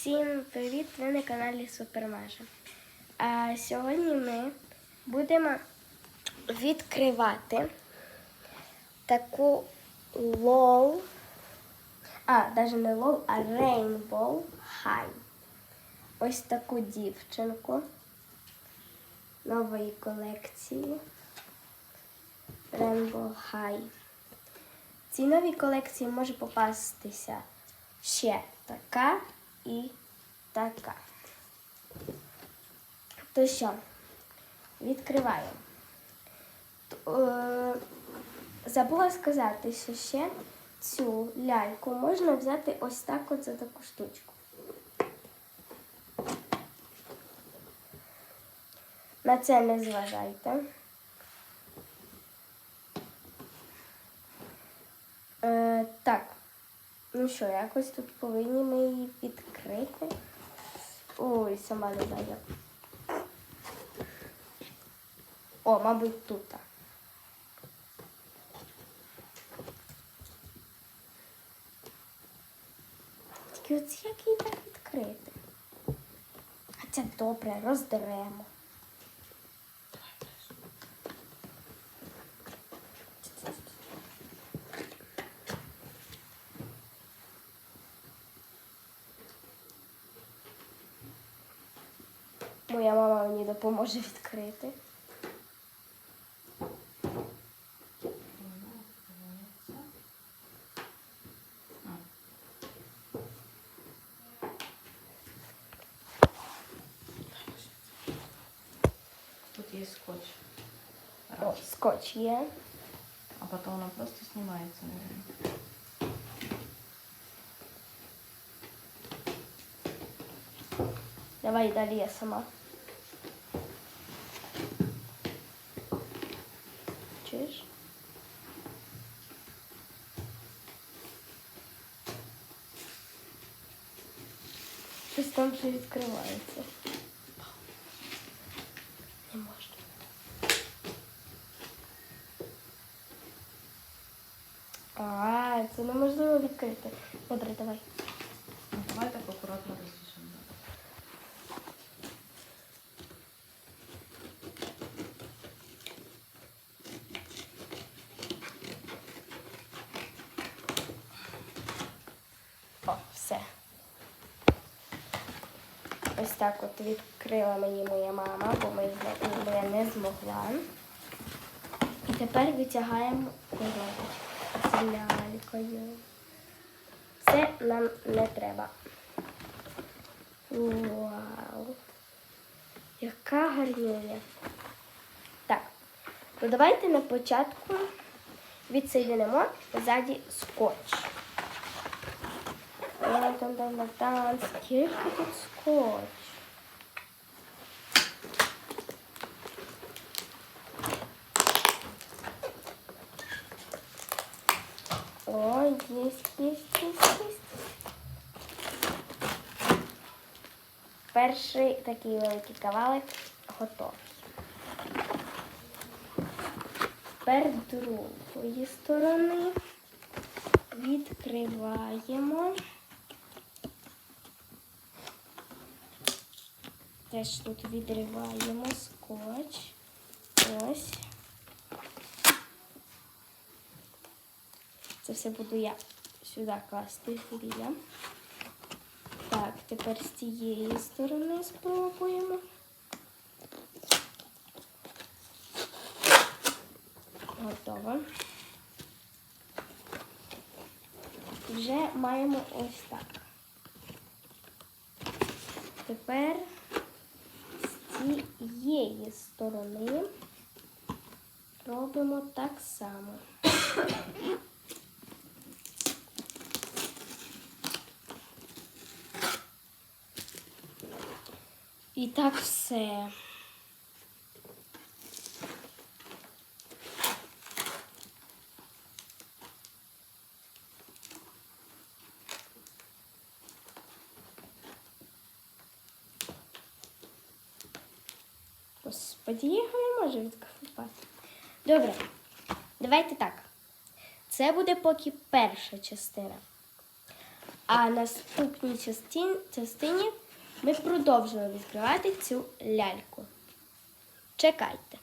Всім привіт! Ви на каналі Супермажа. А сьогодні ми будемо відкривати таку лол, а, навіть не лол, а Rainbow High. Ось таку дівчинку нової колекції Rainbow High. Цій новій колекції може попастися ще така і така. То що, відкриваємо. Е, Забула сказати, що ще цю ляльку можна взяти ось так от за таку штучку. На це не зважайте. Е, так. Ну що, якось тут повинні ми її відкрити. Ой, сама не знаю. О, мабуть, тут. Тільки от як її так відкрити? Це добре, роздеремо. Моя мама мені допоможе відкрити. Тут есть скотч. О, скотч є. А потом она просто снимается, наверное. Давай далі я сама. Щось там вже відкривається. Не можна. А, це неможливо відкрити. Добре, давай. Ну, давай так аккуратно разрешим. О, все. Ось так от відкрила мені моя мама, бо, ми, бо я не змогла. І тепер витягаємо коробочку з лялькою. Це нам не треба. Вау! Яка гарнюня. Так, то давайте на початку відсоєдинимо ззаді скотч. Там, там, там, скільки тут скотч. Ой, есть, есть, есть, есть. Перший такий великий кавалик готовий. Тепер другої сторони відкриваємо. Теж тут відриваємо скотч. Ось. Це все буду я сюди класти біля. Так, тепер з цієї сторони спробуємо. Готово. Вже маємо ось так. Тепер цієї сторони робимо так само. І так все. Господі, я його не можу відкопати. Добре, давайте так. Це буде поки перша частина. А наступній частин, частині ми продовжимо відкривати цю ляльку. Чекайте.